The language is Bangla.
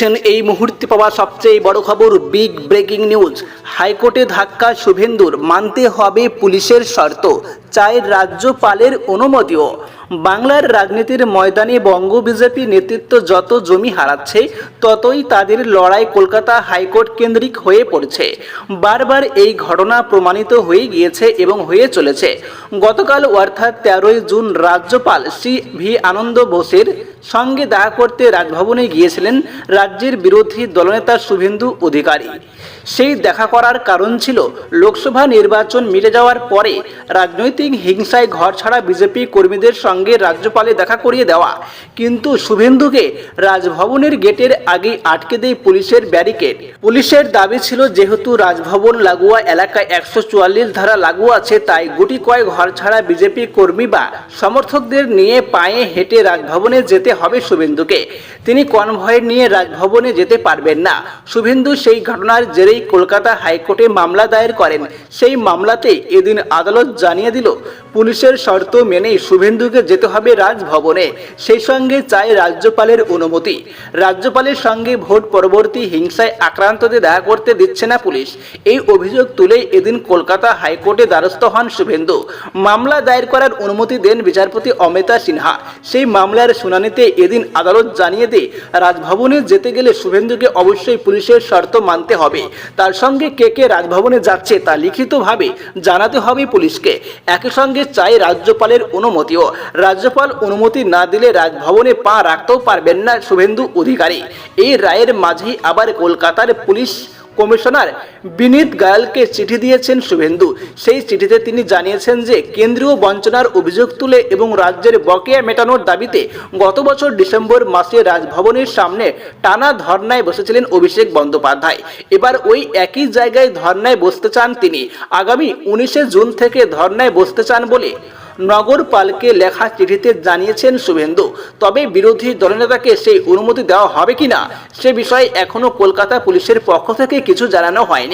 দেখছেন এই মুহূর্তে পাওয়া সবচেয়ে বড় খবর, বিগ ব্রেকিং নিউজ। হাইকোর্টে ধাক্কা শুভেন্দুর, মানতে হবে পুলিশের শর্ত। চায় রাজ্যপালের অনুমতিও। বাংলার রাজনীতির ময়দানে বঙ্গ বিজেপি নেতৃত্ব যত জমি হারাচ্ছে, ততই তাদের লড়াই কলকাতা হাইকোর্ট কেন্দ্রিক হয়ে পড়ছে। বারবার এই ঘটনা প্রমাণিত হয়ে গিয়েছে এবং হয়ে চলেছে। গতকাল অর্থাৎ তেরোই জুন রাজ্যপাল শ্রী ভি আনন্দ বোসের সঙ্গে দেখা করতে রাজভবনে গিয়েছিলেন রাজ্যের বিরোধী দলনেতা শুভেন্দু অধিকারী। সেই দেখা করার কারণ ছিল লোকসভা নির্বাচন মিটে যাওয়ার পরে রাজনৈতিক হিংসায় ঘর ছাড়া বিজেপি কর্মীদের সঙ্গে রাজ্যপালে দেখা করিয়ে দেওয়া। কিন্তু শুভেন্দুকে রাজভবনের গেটের আগেই আটকে দেয় পুলিশের ব্যারিকেড। পুলিশের দাবি ছিল, যেহেতু রাজভবন লাগোয়া এলাকায় একশো চুয়াল্লিশ ধারা লাগু আছে, তাই গুটি কয়েক ঘর ছাড়া বিজেপি কর্মী বা সমর্থকদের নিয়ে পায়ে হেঁটে রাজভবনে যেতে হবে শুভেন্দুকে। তিনি কনভয় নিয়ে রাজভবনে যেতে পারবেন না। শুভেন্দু সেই ঘটনার জেরেই কলকাতা হাইকোর্টে মামলা দায়ের করেন। সেই মামলাতে এদিন আদালত জানিয়ে দিল পুলিশের শর্ত মেনেই শুভেন্দুকে যেতে হবে রাজভবনে। সেই সঙ্গে চায় রাজ্যপালের অনুমতি। রাজ্যপালের সঙ্গে ভোট পরবর্তী হিংসায় আক্রান্তদের দেখা করতে দিচ্ছে না পুলিশ। এই অভিযোগ তুলে এদিন কলকাতা হাইকোর্টে দ্বারস্থ হন শুভেন্দু। মামলা দায়ের করার অনুমতি দেন বিচারপতি অমিতা সিনহা। সেই মামলার শুনানিতে এদিন আদালত জানিয়ে দেয়, রাজভবনে যেতে গেলে শুভেন্দুকে অবশ্যই পুলিশের শর্ত মানতে হবে। তার সঙ্গে কে কে রাজভবনে যাচ্ছে তা লিখিতভাবে জানাতে হবে পুলিশকে। একই সঙ্গে চাই রাজ্যপালের অনুমতিও। রাজ্যপাল অনুমতি না দিলে রাজভবনে পা রাখতেও পারবেন না শুভেন্দু অধিকারী। এই রায়ের মাঝেই আবার কলকাতার পুলিশ কমিশনার বিনীত গায়ালকে চিঠি দিয়েছেন শুভেন্দু। সেই চিঠিতে তিনি জানিয়েছেন যে, কেন্দ্রীয় বঞ্চনার অভিযোগ তুলে এবং রাজ্যের বকেয়া মেটানোর দাবিতে গত বছর ডিসেম্বর মাসে রাজভবনের সামনে টানা ধর্নায় বসেছিলেন অভিষেক বন্দ্যোপাধ্যায়। এবার ওই একই জায়গায় ধর্নায় বসতে চান তিনি। আগামী উনিশে জুন থেকে ধর্নায় বসতে চান বলে নগরপালকে লেখা চিঠিতে জানিয়েছেন শুভেন্দু। তবে বিরোধী দলনেতাকে সেই অনুমতি দেওয়া হবে কিনা, সে বিষয়ে এখনও কলকাতা পুলিশের পক্ষ থেকে কিছু জানানো হয়নি।